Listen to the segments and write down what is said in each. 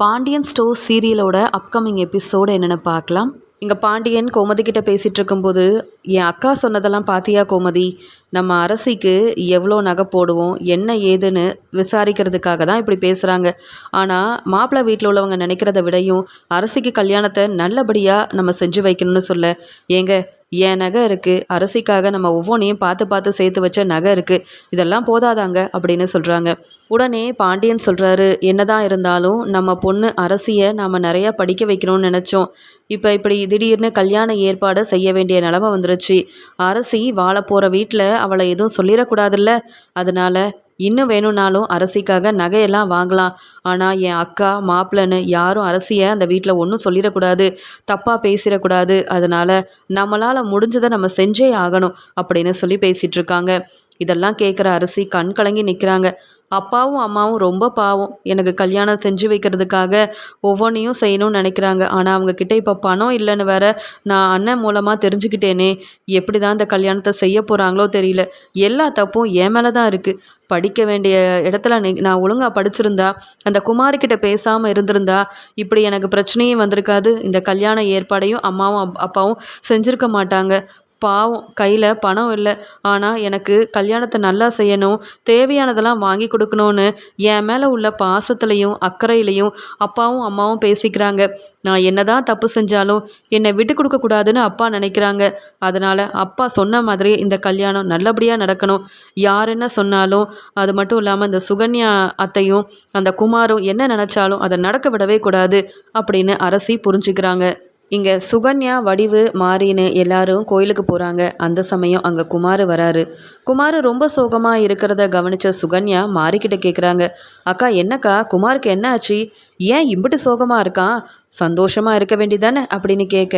Pandian store சீரியலோட upcoming episode என்னென்னு பார்க்கலாம். இங்கே பாண்டியன் கோமதி கிட்ட பேசிகிட்டு இருக்கும்போது என் அக்கா சொன்னதெல்லாம் பாத்தியா கோமதி? நம்ம அரசிக்கு எவ்வளோ நகை போடுவோம் என்ன ஏதுன்னு விசாரிக்கிறதுக்காக தான் இப்படி பேசுகிறாங்க ஆனால் மாப்பிள்ளை வீட்டில் உள்ளவங்க நினைக்கிறத விடையும் அரசிக்கு கல்யாணத்தை நல்லபடியாக நம்ம செஞ்சு வைக்கணும்னு சொல்ல. ஏங்க என் நகை இருக்குது அரசிக்காக நம்ம ஒவ்வொன்றையும் பார்த்து பார்த்து சேர்த்து வச்ச நகை இருக்குது இதெல்லாம் போதாதாங்க அப்படின்னு சொல்கிறாங்க உடனே பாண்டியன் சொல்கிறாரு என்னதான் இருந்தாலும் நம்ம பொண்ணு அரசியை நாம் நிறையா படிக்க வைக்கணும்னு நினச்சோம். இப்போ இப்படி திடீர்னு கல்யாண ஏற்பாடு செய்ய வேண்டிய நிலமை வந்துருச்சு. அரசி வாழ போகிற வீட்டில் அவளை எதுவும் சொல்லிடக்கூடாதுல்ல. அதனால் இன்னும் வேணும்னாலும் அரசிக்காக நகையெல்லாம் வாங்கலாம். ஆனால் என் அக்கா மாப்பிள்ளன்னு யாரும் அரசியை அந்த வீட்டில் ஒன்றும் சொல்லிடக்கூடாது தப்பாக பேசிடக்கூடாது. அதனால் நம்மளால் முடிஞ்சதை நம்ம செஞ்சே ஆகணும் அப்படின்னு சொல்லி பேசிகிட்டு இருக்காங்க. இதெல்லாம் கேட்குற அரசி கண் கலங்கி நிற்கிறாங்க அப்பாவும் அம்மாவும் ரொம்ப பாவம். எனக்கு கல்யாணம் செஞ்சு வைக்கிறதுக்காக ஒவ்வொன்றையும் செய்யணும்னு நினைக்கிறாங்க. ஆனால் அவங்கக்கிட்ட இப்போ பணம் இல்லைன்னு வேற நான் அண்ணன் மூலமாக தெரிஞ்சுக்கிட்டேனே. எப்படி தான் இந்த கல்யாணத்தை செய்ய போகிறாங்களோ தெரியல. எல்லா தப்பும் என் மேலே தான் இருக்குது படிக்க வேண்டிய இடத்துல நான் ஒழுங்காக படிச்சிருந்தா அந்த குமாரிக்கிட்ட பேசாமல் இருந்திருந்தா இப்படி எனக்கு பிரச்சனையும் வந்திருக்காது. இந்த கல்யாண ஏற்பாடையும் அம்மாவும் அப்பாவும் செஞ்சுருக்க மாட்டாங்க. பாவம் கையில் பணம் இல்லை. ஆனால் எனக்கு கல்யாணத்தை நல்லா செய்யணும் தேவையானதெல்லாம் வாங்கி கொடுக்கணும்னு என் மேலே உள்ள பாசத்துலேயும் அக்கறையிலையும் அப்பாவும் அம்மாவும் பேசிக்கிறாங்க. நான் என்னதான் தப்பு செஞ்சாலும் என்னை விட்டு கொடுக்கக்கூடாதுன்னு அப்பா நினைக்கிறாங்க. அதனால் அப்பா சொன்ன மாதிரி இந்த கல்யாணம் நல்லபடியாக நடக்கணும். யார் என்ன சொன்னாலும் அது மட்டும் இல்லாமல் இந்த சுகன்யா அத்தையும் அந்த குமாரும் என்ன நினச்சாலும் அதை நடக்க விடவே கூடாது அப்படின்னு அரசி புரிஞ்சுக்கிறாங்க. இங்கே சுகன்யா வடிவு மாறின்னு எல்லாரும் கோயிலுக்கு போகிறாங்க அந்த சமயம் அங்கே குமார் வராரு. குமார் ரொம்ப சோகமாக இருக்கிறத கவனித்த சுகன்யா மாறிக்கிட்ட கேட்குறாங்க அக்கா என்னக்கா? குமாருக்கு என்ன ஆச்சு? ஏன் இம்பிட்டு சோகமாக இருக்கான்? சந்தோஷமாக இருக்க வேண்டியதானே? அப்படின்னு கேட்க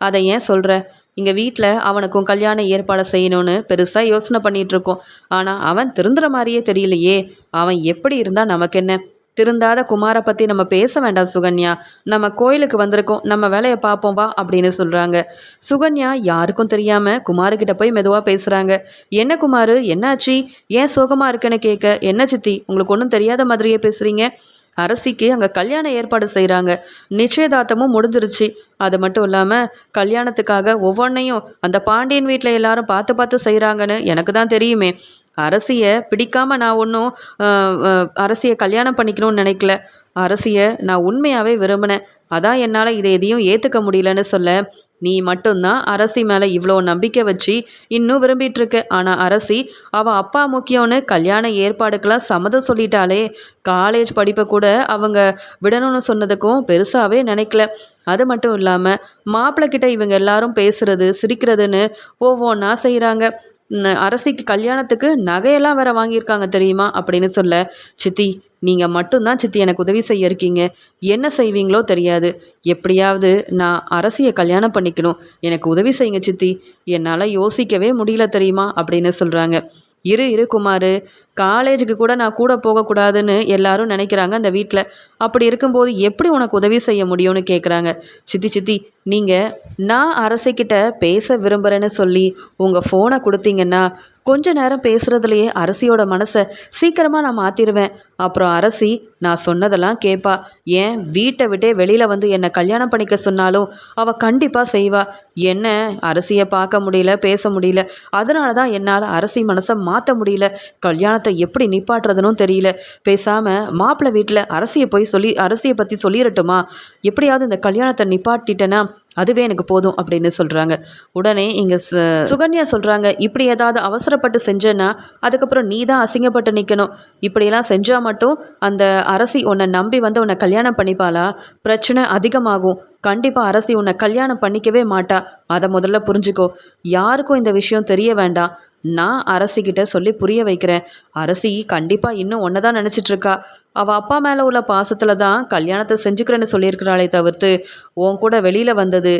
அதை ஏன் சொல்கிற இங்கே வீட்டில் அவனுக்கும் கல்யாண ஏற்பாடு செய்யணும்னு பெருசாக யோசனை பண்ணிகிட்ருக்கோம் ஆனால் அவன் திருந்துற மாதிரியே தெரியலையே. அவன் எப்படி இருந்தால் நமக்கு என்ன திருந்தாத குமாரை பற்றி நம்ம பேச வேண்டாம் சுகன்யா. நம்ம கோயிலுக்கு வந்திருக்கோம் நம்ம வேலையை பார்ப்போம் வா அப்படின்னு சொல்கிறாங்க சுகன்யா யாருக்கும் தெரியாமல் குமாருக்கிட்ட போய் மெதுவாக பேசுகிறாங்க என்ன குமார் என்னாச்சு? ஏன் சோகமாக இருக்குன்னு கேட்க என்ன சித்தி உங்களுக்கு ஒன்றும் தெரியாத மாதிரியே பேசுகிறீங்க அரசிக்கு அங்கே கல்யாண ஏற்பாடு செய்கிறாங்க நிச்சயதார்த்தமும் முடிஞ்சிருச்சு. அது மட்டும் இல்லாமல் கல்யாணத்துக்காக ஒவ்வொன்றையும் அந்த பாண்டியன் வீட்டில் எல்லாரும் பார்த்து பார்த்து செய்கிறாங்கன்னு எனக்கு தான் தெரியுமே. அரசியை பிடிக்காமல் நான் ஒன்றும் அரசியை கல்யாணம் பண்ணிக்கணும்னு நினைக்கல. அரசியை நான் உண்மையாகவே விரும்பினேன். அதான் என்னால் இதை எதையும் ஏற்றுக்க முடியலன்னு சொல்ல நீ மட்டும்தான் அரசி மேலே இவ்வளோ நம்பிக்கை வச்சு இன்னும் விரும்பிகிட்ருக்க ஆனால் அரசி அவள் அப்பா முக்கியம்னு கல்யாண ஏற்பாடுக்கெல்லாம் சம்மதம் சொல்லிட்டாலே காலேஜ் படிப்பை கூட அவங்க விடணும்னு சொன்னதுக்கும் பெருசாகவே நினைக்கல. அது மட்டும் இல்லாமல் மாப்பிள்ளை இவங்க எல்லாரும் பேசுகிறது சிரிக்கிறதுன்னு ஒவ்வொன்றா செய்கிறாங்க அரசிக்கு கல்யாணத்துக்கு நகையெல்லாம் வேற வாங்கியிருக்காங்க தெரியுமா? அப்படின்னு சொல்ல சித்தி நீங்கள் மட்டும்தான் சித்தி எனக்கு உதவி செய்ய இருக்கீங்க. என்ன செய்வீங்களோ தெரியாது. எப்படியாவது நான் அரசியை கல்யாணம் பண்ணிக்கணும். எனக்கு உதவி செய்யுங்க சித்தி. என்னால் யோசிக்கவே முடியல தெரியுமா? அப்படின்னு சொல்கிறாங்க இரு இரு குமார். காலேஜுக்கு கூட நான் கூட போகக்கூடாதுன்னு எல்லாரும் நினைக்கிறாங்க அந்த வீட்டில் அப்படி இருக்கும்போது எப்படி உனக்கு உதவி செய்ய முடியும்னு கேட்குறாங்க சித்தி சித்தி நீங்கள் நான் அரசிக்கிட்ட பேச விரும்புகிறேன்னு சொல்லி உங்கள் ஃபோனை கொடுத்தீங்கன்னா கொஞ்ச நேரம் பேசுகிறதுலையே அரசியோட மனசை சீக்கிரமாக நான் மாற்றிடுவேன் அப்புறம் அரசி நான் சொன்னதெல்லாம் கேட்பா ஏன் வீட்டை விட்டே வெளியில் வந்து என்னை கல்யாணம் பண்ணிக்க சொன்னாலும் அவள் கண்டிப்பாக செய்வா. என்ன அரசியை பார்க்க முடியல பேச முடியல. அதனால தான் என்னால் அரசி மனசை மாற்ற முடியல. கல்யாணத்தை எப்படி நிப்பாட்டுறதுனும் தெரியல. பேசாமல் மாப்பிள்ளை வீட்டில் அரசியை போய் சொல்லி அரசியை பற்றி சொல்லிடட்டுமா எப்படியாவது இந்த கல்யாணத்தை நிப்பாட்டிட்டேன்னா அதுவே எனக்கு போதும் அப்படின்னு சொல்கிறாங்க உடனே இங்கே சுகன்யா சொல்கிறாங்க இப்படி ஏதாவது அவசரப்பட்டு செஞ்சேன்னா அதுக்கப்புறம் நீ தான் அசிங்கப்பட்டு நிற்கணும் இப்படியெல்லாம் செஞ்சால் மட்டும் அந்த அரசி உன்னை நம்பி வந்து உன்னை கல்யாணம் பண்ணிப்பாளா? பிரச்சனை அதிகமாகும். கண்டிப்பாக அரசி உன்னை கல்யாணம் பண்ணிக்கவே மாட்டா. அதை முதல்ல புரிஞ்சுக்கோ. யாருக்கும் இந்த விஷயம் தெரிய வேண்டாம் நான் அரசிக்கிட்ட சொல்லி புரிய வைக்கிறேன். அரசி கண்டிப்பாக இன்னும் ஒன்று தான் நினச்சிட்ருக்கா. அவள் அப்பா மேலே உள்ள பாசத்தில் தான் கல்யாணத்தை செஞ்சுக்கிறேன்னு சொல்லியிருக்கிறாளே தவிர்த்து உன் கூட வெளியில் வந்தது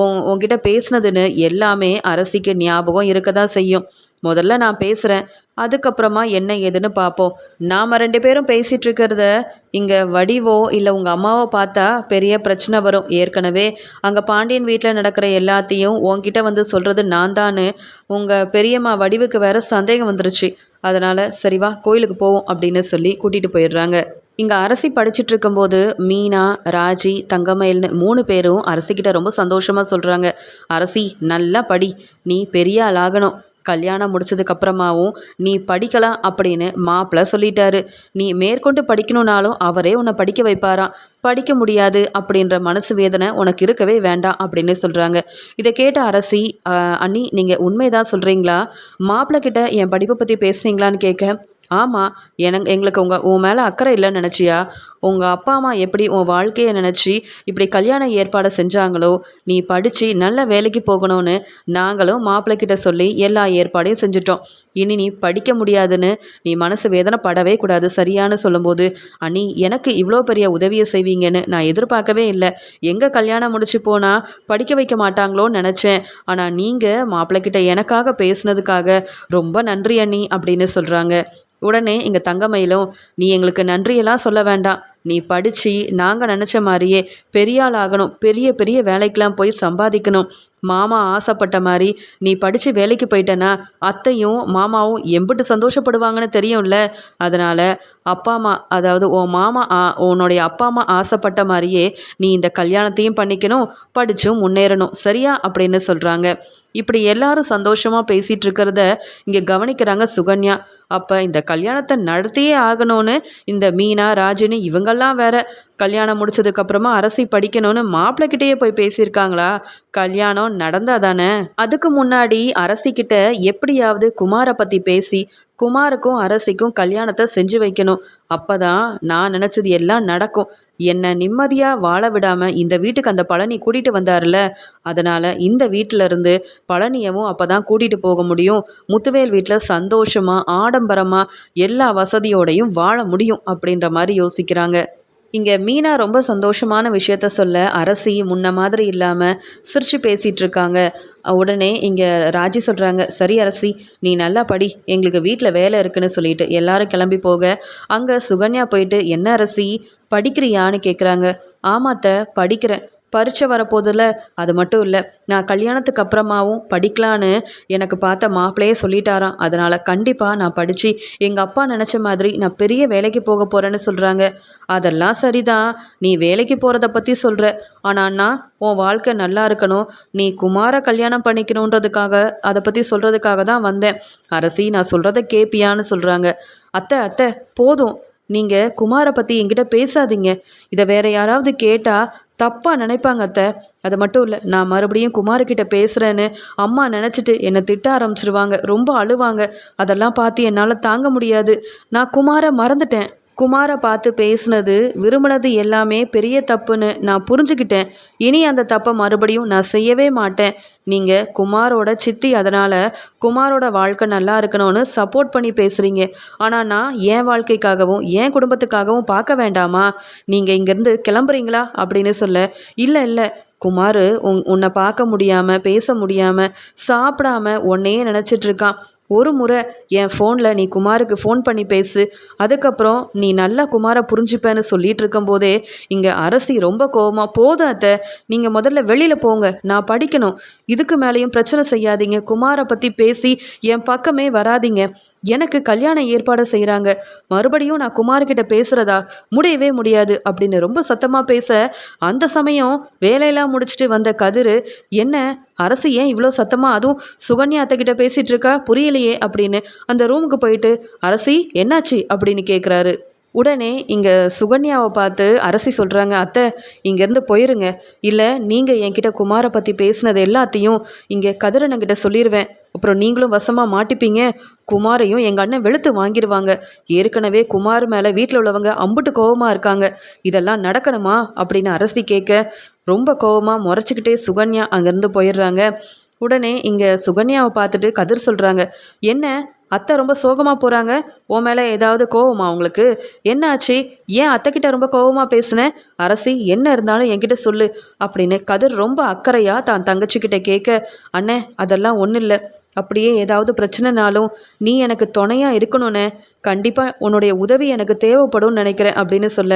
உன் உன்கிட்ட பேசுனதுன்னு எல்லாமே அரசிக்கு ஞாபகம் இருக்க தான் செய்யும். முதல்ல நான் பேசுகிறேன் அதுக்கப்புறமா என்ன ஏதுன்னு பார்ப்போம் நாம் ரெண்டு பேரும் பேசிகிட்டு இருக்கிறத இங்கே வடிவோ இல்லை உங்கள் அம்மாவோ பார்த்தா பெரிய பிரச்சனை வரும். ஏற்கனவே அங்கே பாண்டியன் வீட்டில் நடக்கிற எல்லாத்தையும் உங்ககிட்ட வந்து சொல்கிறது நான் தான்னு உங்கள் பெரியம்மா வடிவுக்கு வேற சந்தேகம் வந்துருச்சு. அதனால் சரிவா கோயிலுக்கு போவோம் அப்படின்னு சொல்லி கூட்டிகிட்டு போயிடுறாங்க. இங்கே அரசி படிச்சுட்டு இருக்கும்போது மீனா ராஜி தங்கமயில்னு மூணு பேரும் அரசிக்கிட்ட ரொம்ப சந்தோஷமாக சொல்கிறாங்க அரசி நல்லா படி. நீ பெரிய ஆளாகணும் கல்யாணம் முடிச்சதுக்கப்புறமாவும் நீ படிக்கலாம் அப்படின்னு மாப்பிள்ள சொல்லிட்டாரு. நீ மேற்கொண்டு படிக்கணும்னாலும் அவரே உன்னை படிக்க வைப்பாராம். படிக்க முடியாது அப்படின்ற மனசு வேதனை உனக்கு இருக்கவே வேண்டாம் அப்படின்னு சொல்கிறாங்க இதை கேட்ட அரசி அண்ணி நீங்கள் உண்மைதான் சொல்கிறீங்களா மாப்பிள்ளை கிட்ட என் படிப்பை பற்றி பேசுனீங்களான்னு கேட்க ஆமாம் எனக்கு எங்களுக்கு உங்கள் உன் மேலே அக்கறை இல்லைன்னு நினச்சியா? உங்கள் அப்பா அம்மா எப்படி உன் வாழ்க்கையை நினச்சி இப்படி கல்யாண ஏற்பாடை செஞ்சாங்களோ நீ படித்து நல்ல வேலைக்கு போகணும்னு நாங்களும் மாப்பிள்ளை கிட்ட சொல்லி எல்லா ஏற்பாடையும் செஞ்சுட்டோம். இனி நீ படிக்க முடியாதுன்னு நீ மனசு வேதனைப்படவே கூடாது சரியானு சொல்லும்போது அண்ணி எனக்கு இவ்வளோ பெரிய உதவியை செய்வீங்கன்னு நான் எதிர்பார்க்கவே இல்லை. எங்கே கல்யாணம் முடிச்சு போனால் படிக்க வைக்க மாட்டாங்களோன்னு நினச்சேன். ஆனால் நீங்கள் மாப்பிள்ளைக்கிட்ட எனக்காக பேசுனதுக்காக ரொம்ப நன்றி அண்ணி அப்படின்னு சொல்கிறாங்க உடனே இங்கே தங்கமயிலும் நீ எங்களுக்கு நன்றியெல்லாம் சொல்ல வேண்டாம். நீ படித்து நாங்கள் நினச்ச மாதிரியே பெரிய ஆள் ஆகணும். பெரிய பெரிய வேலைக்கெலாம் போய் சம்பாதிக்கணும். மாமா ஆசைப்பட்ட மாதிரி நீ படித்து வேலைக்கு போயிட்டேன்னா அத்தையும் மாமாவும் எம்பிட்டு சந்தோஷப்படுவாங்கன்னு தெரியும்ல. அதனால் அப்பா அம்மா அதாவது உன் மாமா ஆ- உன்னுடைய அப்பா அம்மா ஆசைப்பட்ட மாதிரியே நீ இந்த கல்யாணத்தையும் பண்ணிக்கணும் படித்தும் முன்னேறணும். சரியா? அப்படின்னு சொல்கிறாங்க இப்படி எல்லாரும் சந்தோஷமாக பேசிகிட்டு இருக்கிறத இங்கே கவனிக்கிறாங்க சுகன்யா. அப்போ இந்த கல்யாணத்தை நடத்தியே ஆகணும்னு இந்த மீனா ராஜினி இவங்கெல்லாம் வேற கல்யாணம் முடிச்சதுக்கப்புறமா அரசி படிக்கணும்னு மாப்பிள்ளைகிட்டேயே போய் பேசியிருக்காங்களா? கல்யாணம் நடந்தா தானே அதுக்கு முன்னாடி அரசிக்கிட்ட எப்படியாவது குமாரை பற்றி பேசி குமாருக்கும் அரசிக்கும் கல்யாணத்தை செஞ்சு வைக்கணும். அப்பதான் நான் நினச்சது எல்லாம் நடக்கும். என்னை நிம்மதியாக வாழ விடாமல் இந்த வீட்டுக்கு அந்த பழனி கூட்டிகிட்டு வந்தார்ல அதனால் இந்த வீட்டில இருந்து பழனியவும் அப்போ தான் கூட்டிகிட்டு போக முடியும். முத்துவேல் வீட்டில் சந்தோஷமாக ஆடம்பரமாக எல்லா வசதியோடையும் வாழ முடியும் அப்படின்ற மாதிரி யோசிக்கிறாங்க. இங்கே மீனா ரொம்ப சந்தோஷமான விஷயத்த சொல்ல அரசி முன்ன மாதிரி இல்லாமல் சிரிச்சு பேசிகிட்டு இருக்காங்க. உடனே இங்கே ராஜி சொல்கிறாங்க சரி அரசி நீ நல்லா படி எங்களுக்கு வீட்டில் வேலை இருக்குன்னு சொல்லிட்டு எல்லாரும் கிளம்பி போக அங்கே சுகன்யா போயிட்டு என்ன அரசி படிக்கிறியான்னு கேட்குறாங்க ஆமாத்த படிக்கிறேன். பரீட்சை வரப்போதில்ல அது மட்டும் இல்லை நான் கல்யாணத்துக்கு அப்புறமாவும் படிக்கலான்னு எனக்கு பார்த்த மாப்பிள்ளையே சொல்லிட்டாராம். அதனால் கண்டிப்பாக நான் படித்து எங்கள் அப்பா நினச்ச மாதிரி நான் பெரிய வேலைக்கு போக போகிறேன்னு சொல்கிறாங்க அதெல்லாம் சரிதான். நீ வேலைக்கு போகிறத பற்றி சொல்கிற ஆனால் நான் உன் வாழ்க்கை நல்லா இருக்கணும். நீ குமார கல்யாணம் பண்ணிக்கணுன்றதுக்காக அதை பற்றி சொல்கிறதுக்காக தான் வந்தேன். அரசி நான் சொல்கிறத கேப்பியான்னு சொல்கிறாங்க அத்தை அத்தை போதும். நீங்கள் குமாரை பற்றி என்கிட்ட பேசாதீங்க. இதை வேற யாராவது கேட்டால் தப்பாக நினைப்பாங்க அத்தை. அது மட்டும் இல்லை நான் மறுபடியும் குமார்கிட்ட பேசுகிறேன்னு அம்மா நினச்சிட்டு என்னை திட்ட ஆரம்பிச்சிருவாங்க. ரொம்ப அழுவாங்க. அதெல்லாம் பார்த்து என்னால் தாங்க முடியாது. நான் குமாரை மறந்துட்டேன். குமாரை பார்த்து பேசுனது விரும்பினது எல்லாமே பெரிய தப்புன்னு நான் புரிஞ்சுக்கிட்டேன். இனி அந்த தப்பை மறுபடியும் நான் செய்யவே மாட்டேன். நீங்கள் குமாரோட சித்தி அதனால் குமாரோட வாழ்க்கை நல்லா இருக்கணும்னு சப்போர்ட் பண்ணி பேசுகிறீங்க ஆனால் நான் என் வாழ்க்கைக்காகவும் என் குடும்பத்துக்காகவும் பார்க்க வேண்டாமா? நீங்கள் இங்கேருந்து கிளம்புறீங்களா? அப்படின்னு சொல்ல இல்லை இல்லை. குமார் உன் உன்னை பார்க்க முடியாமல் பேச முடியாமல் சாப்பிடாம உன்னையே நினச்சிட்ருக்கான் ஒரு முறை என் ஃபோனில் நீ குமாருக்கு ஃபோன் பண்ணி பேசு. அதுக்கப்புறம் நீ நல்லா குமாரை புரிஞ்சுப்பேன்னு சொல்லிட்டு இருக்கும்போதே இங்கே அரசி ரொம்ப கோபமாக போதும் அத்தை நீங்கள் முதல்ல வெளியில் போங்க நான் படிக்கணும். இதுக்கு மேலேயும் பிரச்சனை செய்யாதீங்க. குமாரை பற்றி பேசி என் பக்கமே வராதீங்க. எனக்கு கல்யாண ஏற்பாடு செய்கிறாங்க மறுபடியும் நான் குமார்கிட்ட பேசுகிறதா முடியவே முடியாது அப்படின்னு ரொம்ப சத்தமாக பேச அந்த சமயம் வேலையெல்லாம் முடிச்சுட்டு வந்த கதிர் என்ன அரசு ஏன் இவ்வளோ சத்தமாக அதுவும் சுகன்யா அத்தைக்கிட்ட பேசிகிட்டு இருக்கா? புரியலையே? அப்படின்னு அந்த ரூமுக்கு போயிட்டு அரசி என்னாச்சு? அப்படின்னு கேட்குறாரு உடனே இங்கே சுகன்யாவை பார்த்து அரசி சொல்கிறாங்க அத்தை இங்கேருந்து போயிருங்க. இல்லை நீங்கள் என்கிட்ட குமாரை பற்றி பேசினது எல்லாத்தையும் இங்கே கதிரனங்கிட்ட சொல்லிடுவேன் அப்புறம் நீங்களும் வசமாக மாட்டிப்பீங்க. குமாரையும் எங்கள் அண்ணன் வெளுத்து வாங்கிடுவாங்க ஏற்கனவே குமார் மேலே வீட்டில் உள்ளவங்க அம்புட்டு கோவமாக இருக்காங்க. இதெல்லாம் நடக்கணுமா? அப்படின்னு அரசி கேட்க ரொம்ப கோவமாக முறைச்சிக்கிட்டே சுகன்யா அங்கேருந்து போயிடுறாங்க. உடனே இங்கே சுகன்யாவை பார்த்துட்டு கதிர் சொல்கிறாங்க என்ன அத்தை ரொம்ப சோகமாக போகிறாங்க உன் மேலே ஏதாவது கோவமா உங்களுக்கு? என்னாச்சு? ஏன் அத்தைக்கிட்ட ரொம்ப கோவமாக பேசுனேன் அரசி என்ன இருந்தாலும் என்கிட்ட சொல்லு அப்படின்னு கதிர் ரொம்ப அக்கறையாக தான் தங்கச்சிக்கிட்ட கேட்க அண்ணே அதெல்லாம் ஒன்றும் இல்லை. அப்படியே ஏதாவது பிரச்சனைனாலும் நீ எனக்கு துணையாக இருக்கணும்னே. கண்டிப்பாக உன்னுடைய உதவி எனக்கு தேவைப்படும்னு நினைக்கிறேன் அப்படின்னு சொல்ல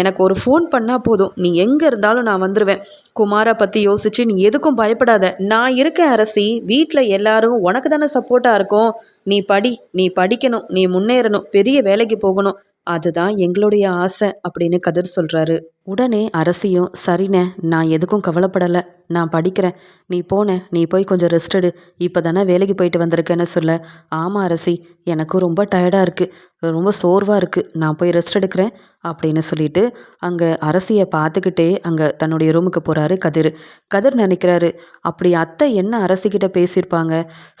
எனக்கு ஒரு ஃபோன் பண்ணால் போதும். நீ எங்கே இருந்தாலும் நான் வந்துடுவேன் குமாரை பற்றி யோசிச்சு நீ எதுக்கும் பயப்படாத. நான் இருக்கேன் அரசி. வீட்டில் எல்லாரும் உனக்கு தானே சப்போர்ட்டாக இருக்கும். நீ படி நீ படிக்கணும் நீ முன்னேறணும் பெரிய வேலைக்கு போகணும். அதுதான் எங்களுடைய ஆசை அப்படின்னு கதிர் சொல்கிறாரு உடனே அரசியும் சரிண்ணே நான் எதுக்கும் கவலைப்படலை. நான் படிக்கிறேன். நீ போன நீ போய் கொஞ்சம் ரெஸ்ட் எடு. இப்போ தானே வேலைக்கு போயிட்டு வந்திருக்கேன்னு சொல்ல. ஆமாம் அரசி எனக்கும் ரொம்ப டயர்டாக இருக்குது ரொம்ப சோர்வாக இருக்குது நான் போய் ரெஸ்ட் எடுக்கிறேன் அப்படின்னு சொல்லிட்டு அங்கே அரசியை பார்த்துக்கிட்டே அங்கே தன்னுடைய ரூமுக்கு போகிறாரு கதிர். கதிர் நினைக்கிறாரு அப்படி அத்தை என்ன அரசிக்கிட்ட பேசியிருப்பாங்க?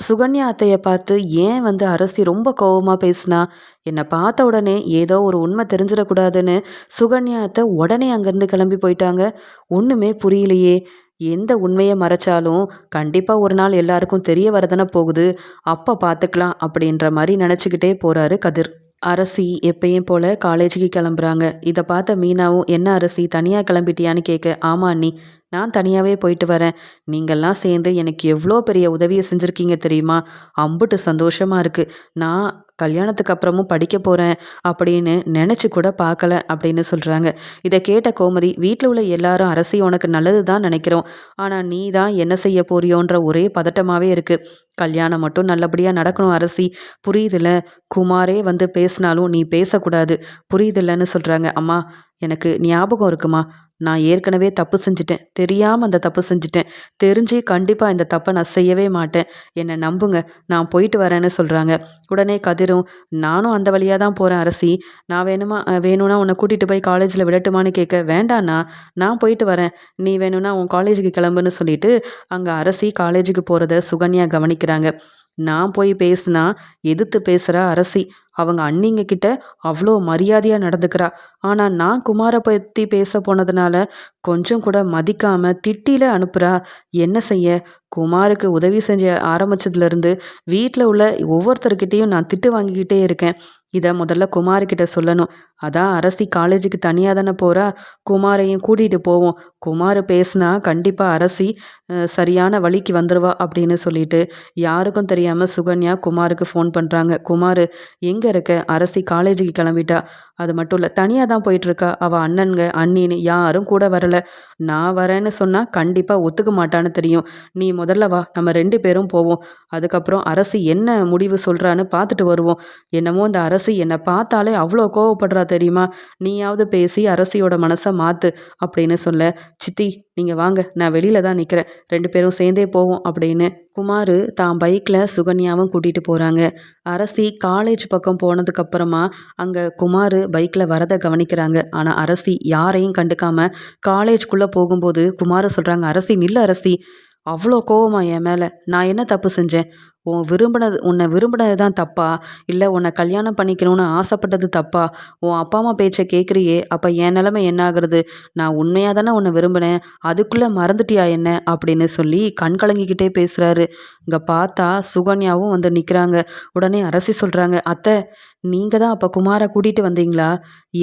சுகன்யா அத்தையை பார்த்து ஏன் வந்து அரசி ரொம்ப கோவமாக பேசினா? என்னை பார்த்த உடனே ஏதோ ஒரு உண்மை தெரிஞ்சிடக்கூடாதுன்னு சுகன்யாத்தை உடனே அங்கேருந்து கிளம்பி போயிட்டாங்க. ஒன்றுமே புரியலையே. எந்த உண்மையை மறைச்சாலும் கண்டிப்பாக ஒரு நாள் எல்லாருக்கும் தெரிய வரதானே போகுது. அப்போ பார்த்துக்கலாம் அப்படின்ற மாதிரி நினச்சிக்கிட்டே போகிறாரு கதிர். அரசி எப்பயும் போல் காலேஜுக்கு கிளம்புறாங்க. இதை பார்த்த மீனாவும் என்ன அரசி தனியாக கிளம்பிட்டியான்னு கேட்க ஆமா அண்ணி. நான் தனியாகவே போயிட்டு வரேன். நீங்கள்லாம் சேர்ந்து எனக்கு எவ்வளோ பெரிய உதவியை செஞ்சுருக்கீங்க தெரியுமா? அம்புட்டு சந்தோஷமாக இருக்குது நான் கல்யாணத்துக்கு அப்புறமும் படிக்க போகிறேன் அப்படின்னு நினச்சி கூட பார்க்கல அப்படின்னு சொல்கிறாங்க இதை கேட்ட கோமதி வீட்டில் உள்ள எல்லாரும் அரசி உனக்கு நல்லது தான் நினைக்கிறோம். ஆனால் நீ தான் என்ன செய்ய போறியோன்ற ஒரே பதட்டமாகவே இருக்குது கல்யாணம் மட்டும் நல்லபடியாக நடக்கணும் அரசி. புரியுதில்ல குமாரே வந்து பேசினாலும் நீ பேசக்கூடாது. புரியுதில்லன்னு சொல்கிறாங்க அம்மா எனக்கு ஞாபகம் இருக்குமா? நான் ஏற்கனவே தப்பு செஞ்சுட்டேன். தெரியாமல் அந்த தப்பு செஞ்சுட்டேன். தெரிஞ்சு கண்டிப்பாக இந்த தப்பை நான் செய்யவே மாட்டேன். என்னை நம்புங்க. நான் போயிட்டு வரேன்னு சொல்கிறாங்க உடனே கதிரும் நானும் அந்த வழியாக தான் போகிறேன் அரசி. நான் வேணுமா வேணும்னா உன்னை கூட்டிகிட்டு போய் காலேஜில் விடட்டுமான்னு கேட்க வேண்டாண்ணா நான் போயிட்டு வரேன். நீ வேணும்னா உன் காலேஜுக்கு கிளம்புன்னு சொல்லிட்டு அங்கே அரசி காலேஜுக்கு போகிறத சுகன்யா கவனிக்கிறாங்க. நான் போய் பேசுனா எதிர்த்து பேசுகிற அரசி. அவங்க அண்ணிங்க கிட்ட அவ்வளோ மரியாதையாக நடந்துக்கிறா. ஆனால் நான் குமாரை பற்றி பேச போனதுனால கொஞ்சம் கூட மதிக்காம திட்டியில் அனுப்புகிறா என்ன செய்ய? குமாருக்கு உதவி செஞ்ச ஆரம்பிச்சதுலேருந்து வீட்டில் உள்ள ஒவ்வொருத்தர்கிட்டையும் நான் திட்டு வாங்கிக்கிட்டே இருக்கேன். இதை முதல்ல குமார்கிட்ட சொல்லணும். அதான் அரசி காலேஜுக்கு தனியாக தானே போகிறா குமாரையும் கூட்டிகிட்டு போவோம். குமார் பேசுனா கண்டிப்பாக அரசி சரியான வழிக்கு வந்துடுவா அப்படின்னு சொல்லிட்டு யாருக்கும் தெரியாமல் சுகன்யா குமாருக்கு ஃபோன் பண்ணுறாங்க குமார் எங்கே இருக்க? அரசி காலேஜுக்கு கிளம்பிட்டா. அது மட்டும் இல்லை தனியாக தான் போயிட்டுருக்கா. அவள் அண்ணனுங்க அண்ணின்னு யாரும் கூட வரலை. நான் வரேன்னு சொன்னால் கண்டிப்பாக ஒத்துக்க மாட்டான்னு தெரியும். நீ முதல்ல வா நம்ம ரெண்டு பேரும் போவோம். அதுக்கப்புறம் அரசி என்ன முடிவு சொல்கிறான்னு பார்த்துட்டு வருவோம். என்னமோ இந்த அரசி என்னை பார்த்தாலே அவ்வளோ கோவப்படுறா தெரியுமா? நீயாவது பேசி அரசியோட மனசை மாற்று அப்படின்னு சொல்ல சித்தி நீங்கள் வாங்க நான் வெளியில் தான் நிற்கிறேன் ரெண்டு பேரும் சேர்ந்தே போவோம் அப்படின்னு குமார் தான் பைக்கில் சுகன்யாவும் கூட்டிகிட்டு போகிறாங்க அரசி காலேஜ் பக்கம் போனதுக்கப்புறமா அங்கே குமார் பைக்கில் வரதை கவனிக்கிறாங்க. ஆனால் அரசி யாரையும் கண்டுக்காமல் காலேஜ்குள்ளே போகும்போது குமார் சொல்கிறாங்க அரசி நில்ல அரசி. அவ்வளோ கோவமா என் மேலே. நான் என்ன தப்பு செஞ்சேன்? உன் விரும்பினது உன்னை விரும்பினது தான் தப்பா? இல்லை உன்னை கல்யாணம் பண்ணிக்கணும்னு ஆசைப்பட்டது தப்பா? உன் அப்பா அம்மா பேச்சை கேட்குறியே அப்போ என் நிலமை என்ன ஆகுறது? நான் உண்மையாக தானே உன்னை விரும்பினேன். அதுக்குள்ளே மறந்துட்டியா என்ன? அப்படின்னு சொல்லி கண் கலங்கிக்கிட்டே பேசுகிறாரு இங்கே பார்த்தா சுகன்யாவும் வந்து நிற்கிறாங்க உடனே அரசி சொல்கிறாங்க அத்தை நீங்கள் தான் அப்போ குமாரை கூட்டிகிட்டு வந்தீங்களா?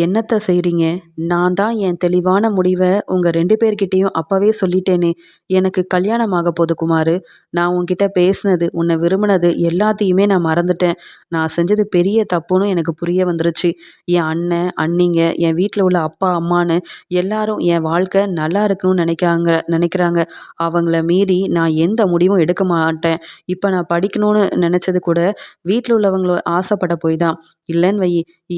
என்னத்தை செய்கிறீங்க நான் தான் என் தெளிவான முடிவை உங்கள் ரெண்டு பேர்கிட்டேயும் அப்போவே சொல்லிட்டேனே. எனக்கு கல்யாணம் ஆக போது குமார். நான் உன்கிட்ட பேசினது உன்னை விரும்பினது எல்லாத்தையுமே நான் மறந்துட்டேன். நான் செஞ்சது பெரிய தப்புன்னு எனக்கு புரிய வந்துருச்சு. என் அண்ணன் அண்ணிங்க என் வீட்டில் உள்ள அப்பா அம்மான்னு எல்லாரும் என் வாழ்க்கை நல்லா இருக்கணும்னு நினைக்காங்க நினைக்கிறாங்க. அவங்கள மீறி நான் எந்த முடிவும் எடுக்க மாட்டேன். இப்போ நான் படிக்கணும்னு நினச்சது கூட வீட்டில் உள்ளவங்கள ஆசைப்பட போய் தான். இல்லைன்னு வை.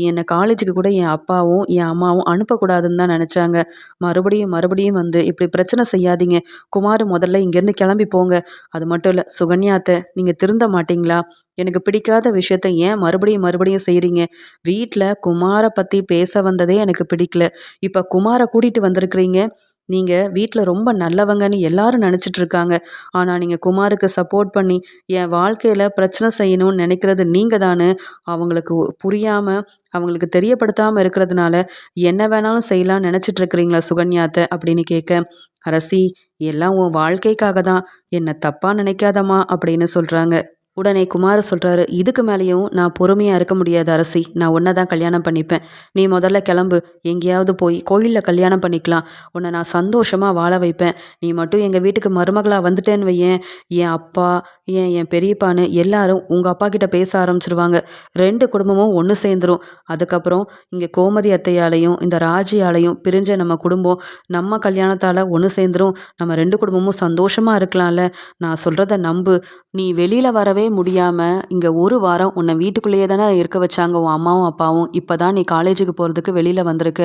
என்னை காலேஜுக்கு கூட என் அப்பாவும் என் அம்மாவும் அனுப்பக்கூடாதுன்னு தான் நினச்சாங்க. மறுபடியும் மறுபடியும் வந்து இப்படி பிரச்சனை செய்யாதீங்க. குமார் முதல்ல இங்கேருந்து கிளம்பி போங்க. அது மட்டும் இல்லை சுகன்யாத்தை நீங்கள் திருந்த மாட்டிங்களா? எனக்கு பிடிக்காத விஷயத்த ஏன் மறுபடியும் மறுபடியும் செய்கிறீங்க வீட்டில் குமாரை பற்றி பேச வந்ததே எனக்கு பிடிக்கல. இப்போ குமாரை கூட்டிகிட்டு வந்திருக்கிறீங்க. நீங்கள் வீட்டில் ரொம்ப நல்லவங்கன்னு எல்லாரும் நினச்சிட்டு இருக்காங்க ஆனால் நீங்கள் குமாருக்கு சப்போர்ட் பண்ணி என் வாழ்க்கையில் பிரச்சனை செய்யணும்னு நினைக்கிறது நீங்கள் தானே. அவங்களுக்கு புரியாமல் அவங்களுக்கு தெரியப்படுத்தாமல் இருக்கிறதுனால என்ன வேணாலும் செய்யலாம்னு நினச்சிட்டு இருக்கிறீங்களா சுகன்யாத்தை? அப்படின்னு கேட்க அரசி எல்லாம் உன் வாழ்க்கைக்காக தான். என்னை தப்பாக நினைக்காதம்மா அப்படின்னு சொல்கிறாங்க உடனே குமார சொல்கிறாரு இதுக்கு மேலேயும் நான் பொறுமையாக இருக்க முடியாது அரசி. நான் ஒன்றை தான் கல்யாணம் பண்ணிப்பேன். நீ முதல்ல கிளம்பு. எங்கேயாவது போய் கோயிலில் கல்யாணம் பண்ணிக்கலாம். உன்னை நான் சந்தோஷமாக வாழ வைப்பேன். நீ மட்டும் எங்கள் வீட்டுக்கு மருமகளாக வந்துட்டேன்னு வையேன். என் அப்பா ஏன் என் பெரியப்பான்னு எல்லாரும் உங்கள் அப்பா கிட்ட பேச ஆரம்பிச்சிருவாங்க. ரெண்டு குடும்பமும் ஒன்று சேர்ந்துரும். அதுக்கப்புறம் இங்கே கோமதி அத்தையாலையும் இந்த ராஜியாலையும் பிரிஞ்ச நம்ம குடும்பம் நம்ம கல்யாணத்தால் ஒன்று சேர்ந்துரும். நம்ம ரெண்டு குடும்பமும் சந்தோஷமாக இருக்கலாம்ல. நான் சொல்கிறத நம்பு. நீ வெளியில் வரவே வரவே முடியாமல் இங்கே ஒரு வாரம் உன்னை வீட்டுக்குள்ளேயே தானே இருக்க வச்சாங்க உன் அம்மாவும் அப்பாவும். இப்போ தான் நீ காலேஜுக்கு போகிறதுக்கு வெளியில் வந்திருக்க.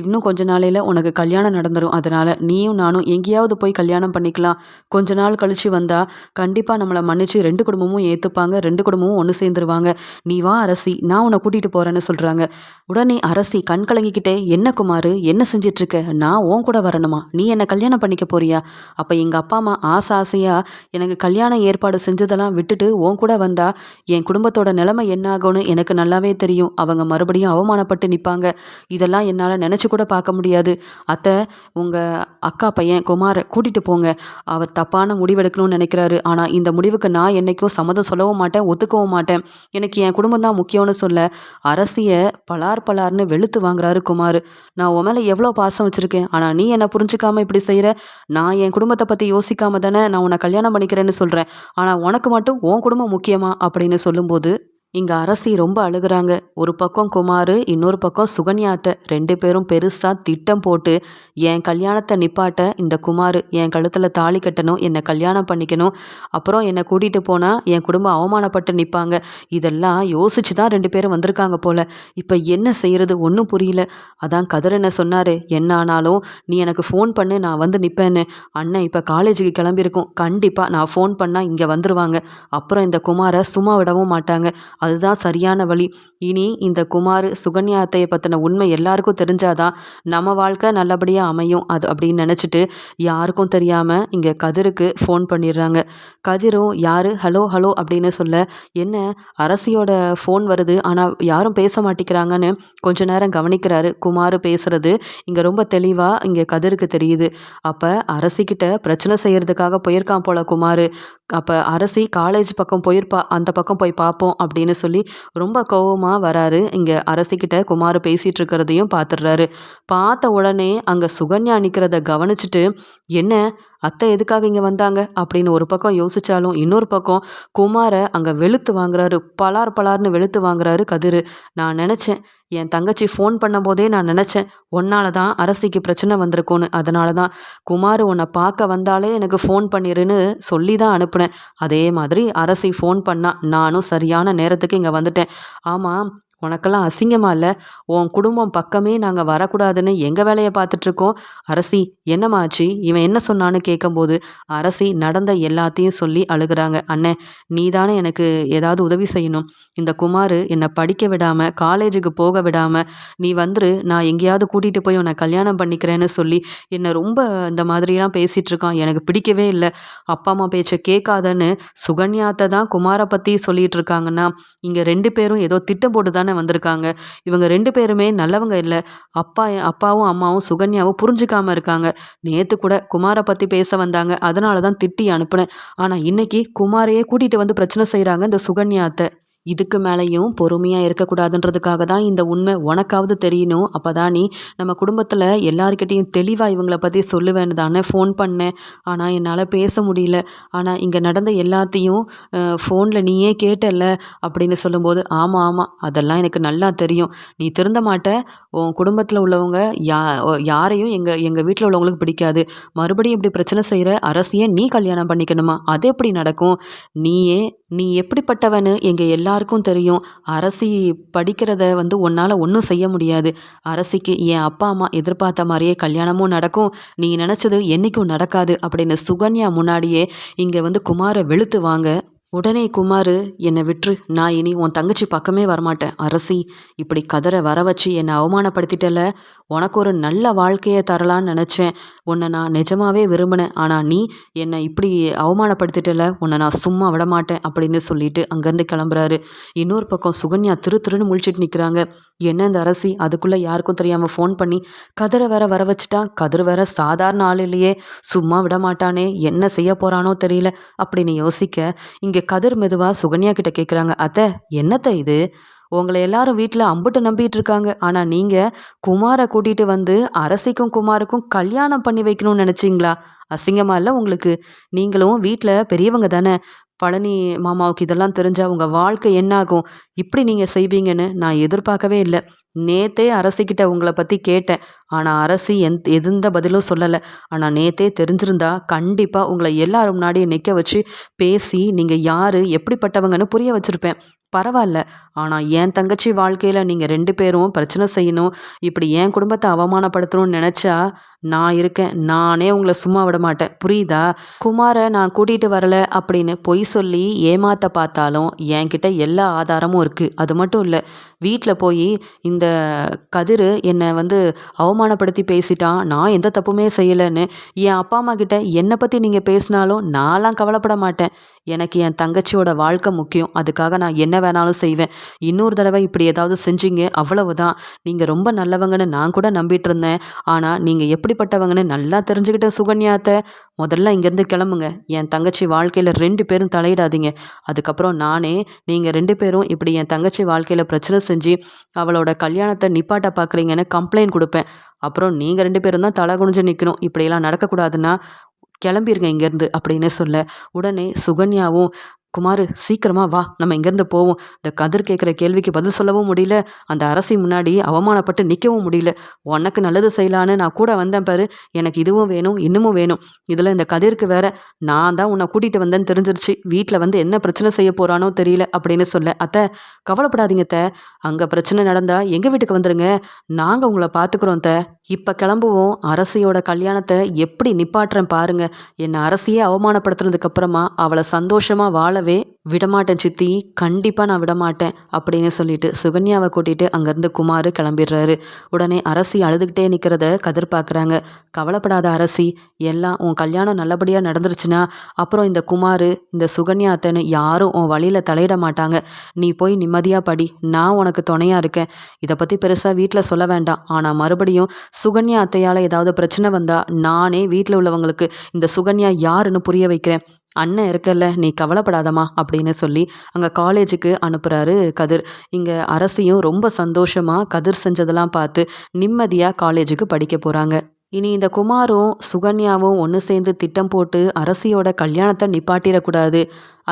இன்னும் கொஞ்ச நாளையில் உனக்கு கல்யாணம் நடந்துடும் அதனால் நீயும் நானும் எங்கேயாவது போய் கல்யாணம் பண்ணிக்கலாம். கொஞ்ச நாள் கழித்து வந்தால் கண்டிப்பாக நம்மளை மன்னிச்சு ரெண்டு குடும்பமும் ஏற்றுப்பாங்க ரெண்டு குடும்பமும் ஒன்று சேர்ந்துருவாங்க. நீ வா அரசி நான் உன்னை கூட்டிகிட்டு போகிறேன்னு சொல்கிறாங்க உடனே அரசி கண் கலங்கிக்கிட்டே என்ன குமார் என்ன செஞ்சிட்ருக்க? நான் உன் கூட வரணுமா? நீ என்னை கல்யாணம் பண்ணிக்க போறியா? அப்போ எங்கள் அப்பா அம்மா ஆசை ஆசையாக எனக்கு கல்யாணம் ஏற்பாடு செஞ்சதெல்லாம் விட்டுட்டு உன் கூட வந்தா என் குடும்பத்தோட நிலைமை என்ன ஆகும்னு எனக்கு நல்லாவே தெரியும். அவங்க மறுபடியும் அவமானப்பட்டு நிற்பாங்க இதெல்லாம் என்னால் நினச்சி கூட பார்க்க முடியாது. அத்தை உங்கள் அக்கா பையன் குமாரை கூட்டிகிட்டு போங்க. அவர் தப்பான முடிவெடுக்கணும்னு நினைக்கிறாரு. ஆனால் இந்த முடிவுக்கு நான் என்றைக்கும் சம்மதம் சொல்லவும் மாட்டேன் ஒத்துக்கவும் மாட்டேன். எனக்கு என் குடும்பம் தான் முக்கியம்னு சொல்ல அரசியை பலார் பலார்னு வெளுத்து வாங்குறாரு குமார். நான் உன் மேலே எவ்வளோ பாசம் வச்சுருக்கேன். ஆனால் நீ என்னை புரிஞ்சுக்காம இப்படி செய்கிற நான் என் குடும்பத்தை பற்றி யோசிக்காம தானே நான் உன்னை கல்யாணம் பண்ணிக்கிறேன்னு சொல்கிறேன் ஆனால் உனக்கு மட்டும் உன் குடும்பம் முக்கியமா அப்படின்னு சொல்லும்போது இங்கே அரசி ரொம்ப அழுகுறாங்க. ஒரு பக்கம் குமார் இன்னொரு பக்கம் சுகன்யாத்தை. ரெண்டு பேரும் பெருசாக திட்டம் போட்டு என் கல்யாணத்தை நிப்பாட்ட இந்த குமார் என் கழுத்தில் தாலி கட்டணும் என்னை கல்யாணம் பண்ணிக்கணும். அப்புறம் என்னை கூட்டிகிட்டு போனால் என் குடும்பம் அவமானப்பட்டு நிற்பாங்க இதெல்லாம் யோசிச்சு தான் ரெண்டு பேரும் வந்திருக்காங்க போல். இப்போ என்ன செய்கிறது ஒன்றும் புரியல. அதான் கதிர் என்ன சொன்னார்? என்ன ஆனாலும் நீ எனக்கு ஃபோன் பண்ணு நான் வந்து நிற்பேன்னு அண்ணன் இப்போ காலேஜுக்கு கிளம்பியிருக்கோம். கண்டிப்பாக நான் ஃபோன் பண்ணால் இங்கே வந்துடுவாங்க அப்புறம் இந்த குமாரை சும்மா விடவும் மாட்டாங்க. அதுதான் சரியான வழி. இனி இந்த குமார் சுகன்யாத்தையை பற்றின உண்மை எல்லாருக்கும் தெரிஞ்சாதான் நம்ம வாழ்க்கை நல்லபடியாக அமையும். அது அப்படின்னு நினச்சிட்டு யாருக்கும் தெரியாமல் இங்கே கதிருக்கு ஃபோன் பண்ணிடுறாங்க. கதிரும் யார்? ஹலோ ஹலோ அப்படின்னு சொல்ல என்ன? அரசியோட ஃபோன் வருது. ஆனால் யாரும் பேச மாட்டேங்கிறாங்கன்னு கொஞ்ச நேரம் கவனிக்கிறாரு. குமார் பேசுகிறது இங்கே ரொம்ப தெளிவாக இங்கே கதிருக்கு தெரியுது. அப்போ அரசிக்கிட்ட பிரச்சனை செய்கிறதுக்காக போயிருக்கான் போல குமார். அப்போ அரசி காலேஜ் பக்கம் போயிருப்பா. அந்த பக்கம் போய் பார்ப்போம் அப்படின்னு அப்படின்னு சொல்லி ரொம்ப கோபமாக வராரு. இங்கே அரசிக்கிட்ட குமார் பேசிகிட்டு இருக்கிறதையும் பார்த்துடுறாரு பார்த்த உடனே அங்கே சுகன்யா நிற்கிறத கவனிச்சுட்டு என்ன? அத்தை எதுக்காக இங்கே வந்தாங்க? அப்படின்னு ஒரு பக்கம் யோசித்தாலும் இன்னொரு பக்கம் குமாரை அங்கே வெளுத்து வாங்குறாரு. பலார் பலார்னு வெளுத்து வாங்குறாரு கதிர். நான் நினச்சேன் என் தங்கச்சி ஃபோன் பண்ணும்போதே நான் நினச்சேன் உன்னால தான் அரசிக்கு பிரச்சனை வந்திருக்கும்னு. அதனால தான் குமார் உன்னை பார்க்க வந்தாலே எனக்கு ஃபோன் பண்ணிடுன்னு சொல்லி தான் அனுப்புனேன். அதே மாதிரி அரசி ஃபோன் பண்ணா நானும் சரியான நேரத்துக்கு இங்கே வந்துட்டேன். ஆமாம் உனக்கெல்லாம் அசிங்கமா இல்லை? உன் குடும்பம் பக்கமே நாங்கள் வரக்கூடாதுன்னு எங்கள் வேலையை பார்த்துட்ருக்கோம்? அரசி என்னமாச்சு இவன் என்ன சொன்னான்னு கேட்கும்போது அரசி நடந்த எல்லாத்தையும் சொல்லி அழுகிறாங்க. அண்ணே நீ தானே எனக்கு ஏதாவது உதவி செய்யணும். இந்த குமார் என்னை படிக்க விடாமல் காலேஜுக்கு போக விடாமல் நீ வந்துரு நான் எங்கேயாவது கூட்டிகிட்டு போய் உன்னை கல்யாணம் பண்ணிக்கிறேன்னு சொல்லி என்னை ரொம்ப இந்த மாதிரிலாம் பேசிகிட்டு இருக்கான் எனக்கு பிடிக்கவே இல்லை. அப்பா அம்மா பேச்சை கேட்காதன்னு சுகன்யாத்தை தான் குமாரை பற்றி சொல்லிகிட்டு இருக்காங்கன்னா இங்கே ரெண்டு பேரும் ஏதோ திட்டம் போட்டு தானே தானே வந்திருக்காங்க. இவங்க ரெண்டு பேருமே நல்லவங்க இல்லை. அப்பா அப்பாவும் அம்மாவும் சுகன்யாவும் புரிஞ்சுக்காம இருக்காங்க. நேற்று கூட குமாரை பற்றி பேச வந்தாங்க. அதனால தான் திட்டி அனுப்புனேன். ஆனால் இன்னைக்கு குமாரையே கூட்டிகிட்டு வந்து பிரச்சனை செய்கிறாங்க இந்த சுகன்யாத்தை இதுக்கு மேலேயும் பொறுமையாக இருக்கக்கூடாதுன்றதுக்காக தான் இந்த உண்மை உனக்காவது தெரியணும். அப்போ தான் நீ நம்ம குடும்பத்தில் எல்லாருக்கிட்டேயும் தெளிவாக இவங்கள பற்றி சொல்லுவேன்னு தானே ஃபோன் பண்ணேன் ஆனால் என்னால் பேச முடியல. ஆனால் இங்கே நடந்த எல்லாத்தையும் ஃபோனில் நீயே கேட்டல அப்படின்னு சொல்லும்போது ஆமாம் ஆமாம் அதெல்லாம் எனக்கு நல்லா தெரியும். நீ திருந்த மாட்ட. உன் குடும்பத்தில் உள்ளவங்க யா யாரையும் எங்கள் எங்கள் வீட்டில் உள்ளவங்களுக்கு பிடிக்காது. மறுபடியும் இப்படி பிரச்சனை செய்கிற அரசியை நீ கல்யாணம் பண்ணிக்கணுமா? அது எப்படி நடக்கும்? நீயே நீ எப்படிப்பட்டவனு எங்கள் எல்லாருக்கும் தெரியும். அரசி படிக்கிறத வந்து உன்னால் ஒன்றும் செய்ய முடியாது. அரசிக்கு என் அப்பா அம்மா எதிர்பார்த்த மாதிரியே கல்யாணமும் நடக்கும். நீ நினச்சது என்றைக்கும் நடக்காது அப்படின்னு சுகன்யா முன்னாடியே இங்கே வந்து குமாரை வெளுத்து வாங்க உடனே குமார் என்னை விட்டுரு நான் இனி உன் தங்கச்சி பக்கமே வரமாட்டேன். அரசி இப்படி கதரை வர வச்சு என்னை அவமானப்படுத்திட்டல. உனக்கு ஒரு நல்ல வாழ்க்கையை தரலான்னு நினச்சேன். உன்னை நான் நிஜமாவே விரும்பினேன். ஆனால் நீ என்னை இப்படி அவமானப்படுத்திட்டல. உன்னை நான் சும்மா விடமாட்டேன் அப்படின்னு சொல்லிட்டு அங்கேருந்து கிளம்புறாரு. இன்னொரு பக்கம் சுகன்யா திரு திருன்னு முழிச்சிட்டு நிற்கிறாங்க என்ன இந்த அரசி? அதுக்குள்ளே யாருக்கும் தெரியாமல் ஃபோன் பண்ணி கதிரை வேற வர வச்சுட்டா கதிர் வேற சாதாரண ஆள் இல்லையே. சும்மா விட மாட்டானே என்ன செய்ய போகிறானோ தெரியல. அப்படின்னு யோசிக்க இங்கே இங்கே கதிர் மெதுவாக சுகன்யா கிட்ட கேட்குறாங்க அத்தை என்னத்த இது? உங்களை எல்லாரும் வீட்டில் அம்புட்டு நம்பிட்டு இருக்காங்க. ஆனால் நீங்கள் குமாரை கூட்டிகிட்டு வந்து அரசிக்கும் குமாருக்கும் கல்யாணம் பண்ணி வைக்கணும்னு நினச்சிங்களா? அசிங்கமாக இல்லை உங்களுக்கு? நீங்களும் வீட்டில் பெரியவங்க தானே. பழனி மாமாவுக்கு இதெல்லாம் தெரிஞ்சால் உங்கள் வாழ்க்கை என்னாகும்? இப்படி நீங்கள் செய்வீங்கன்னு நான் எதிர்பார்க்கவே இல்லை. நேத்தே அரசிக்கிட்ட உங்களை பற்றி கேட்டேன். ஆனால் அரசி எந்த எந்த பதிலும் சொல்லலை. ஆனால் நேத்தே தெரிஞ்சிருந்தா கண்டிப்பாக உங்களை எல்லாரும் முன்னாடியும் நிற்க வச்சு பேசி நீங்கள் யார் எப்படிப்பட்டவங்கன்னு புரிய வச்சுருப்பேன். பரவாயில்ல ஆனால் என் தங்கச்சி வாழ்க்கையில் நீங்கள் ரெண்டு பேரும் பிரச்சனை செய்யணும் இப்படி என் குடும்பத்தை அவமானப்படுத்தணும்னு நினச்சா நான் இருக்கேன். நானே உங்களை சும்மா விட மாட்டேன். புரியுதா? குமாரை நான் கூட்டிகிட்டு வரல அப்படின்னு பொய் சொல்லி ஏமாத்த பார்த்தாலும் என்கிட்ட எல்லா ஆதாரமும் இருக்குது அது மட்டும் இல்லை வீட்டில் போய் இந்த கதிர் என்னை வந்து அவமானப்படுத்தி பேசிட்டான். நான் எந்த தப்புமே செய்யலைன்னு என் அப்பா அம்மா கிட்ட என்னை பற்றி நீங்கள் பேசினாலும் நான்லாம் கவலைப்பட மாட்டேன். எனக்கு என் தங்கச்சியோட வாழ்க்கை முக்கியம். அதுக்காக நான் என்ன வேணாலும் செய்வேன். இன்னொரு தடவை இப்படி ஏதாவது செஞ்சீங்க அவ்வளவுதான். நீங்கள் ரொம்ப நல்லவங்கன்னு நான் கூட நம்பிட்டு இருந்தேன் ஆனால் நீங்கள் எப்படிப்பட்டவங்கன்னு நல்லா தெரிஞ்சுக்கிட்ட சுகன்யாத்தை முதல்ல இங்கேருந்து கிளம்புங்க. என் தங்கச்சி வாழ்க்கையில் ரெண்டு பேரும் தலையிடாதீங்க. அதுக்கப்புறம் நானே நீங்கள் ரெண்டு பேரும் இப்படி என் தங்கச்சி வாழ்க்கையில் பிரச்சனை செஞ்சு அவளோட கல்யாணத்தை நிப்பாட்ட பார்க்குறீங்கன்னு கம்ப்ளைண்ட் கொடுப்பேன். அப்புறம் நீங்கள் ரெண்டு பேரும் தான் தலை குனிஞ்சு நிற்கணும் இப்படியெல்லாம் நடக்கக்கூடாதுன்னா கிளம்பிருங்க இங்கேருந்து அப்படின்னு சொல்ல உடனே சுகன்யாவும் குமார் சீக்கிரமா வா. நம்ம இங்கேருந்து போவோம். இந்த கதிர் கேட்குற கேள்விக்கு பதில் சொல்லவும் முடியல. அந்த அரசி முன்னாடி அவமானப்பட்டு நிற்கவும் முடியல. உனக்கு நல்லது செய்யலான்னு நான் கூட வந்தேன் பாரு. எனக்கு இதுவும் வேணும் இன்னமும் வேணும். இதில் இந்த கதிருக்கு வேற நான் தான் உன்னை கூட்டிகிட்டு வந்தேன்னு தெரிஞ்சிருச்சு. வீட்டில் வந்து என்ன பிரச்சனை செய்ய போகிறானோ தெரியல அப்படின்னு சொல்ல. அத்தை கவலைப்படாதீங்க த அங்கே பிரச்சனை நடந்தால் எங்கள் வீட்டுக்கு வந்துடுங்க நாங்கள் உங்களை பார்த்துக்குறோம் த இப்போ கிளம்புவோம். அரசியோட கல்யாணத்தை எப்படி நிப்பாட்டுறேன் பாருங்க. என்னை அரசியே அவமானப்படுத்துனதுக்கப்புறமா அவளை சந்தோஷமாக வாழ வாழவே விடமாட்டேன் சித்தி. கண்டிப்பாக நான் விடமாட்டேன் அப்படின்னு சொல்லிட்டு சுகன்யாவை கூட்டிகிட்டு அங்கேருந்து குமார் கிளம்பிடுறாரு. உடனே அரசி அழுதுகிட்டே நிற்கிறத கதிர் பார்க்குறாங்க கவலைப்படாத அரசி எல்லாம் உன் கல்யாணம் நல்லபடியாக நடந்துருச்சுன்னா அப்புறம் இந்த குமார் இந்த சுகன்யா அத்தைன்னு யாரும் உன் வழியில் தலையிட மாட்டாங்க. நீ போய் நிம்மதியாக படி நான் உனக்கு துணையாக இருக்கேன். இதை பற்றி பெருசாக வீட்டில் சொல்ல வேண்டாம். ஆனால் மறுபடியும் சுகன்யா அத்தையால் ஏதாவது பிரச்சனை வந்தால் நானே வீட்டில் உள்ளவங்களுக்கு இந்த சுகன்யா யாருன்னு புரிய வைக்கிறேன். அண்ணன் இருக்கல்ல நீ கவலைப்படாதம்மா அப்படின்னு சொல்லி அங்கே காலேஜுக்கு அனுப்புகிறாரு கதிர். இங்கே அரசியும் ரொம்ப சந்தோஷமாக கதிர் செஞ்சதெல்லாம் பார்த்து நிம்மதியாக காலேஜுக்கு படிக்க போகிறாங்க இனி இந்த குமாரும் சுகன்யாவும் ஒன்று சேர்ந்து திட்டம் போட்டு அரசியோட கல்யாணத்தை நிப்பாட்டிடக்கூடாது.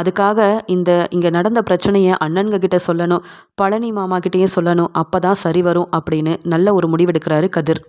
அதுக்காக இந்த இங்கே நடந்த பிரச்சனையை அண்ணன்க கிட்ட சொல்லணும் பழனி மாமா கிட்டேயும் சொல்லணும் அப்போ தான் சரி வரும் அப்படின்னு நல்ல ஒரு முடிவெடுக்கிறாரு கதிர்.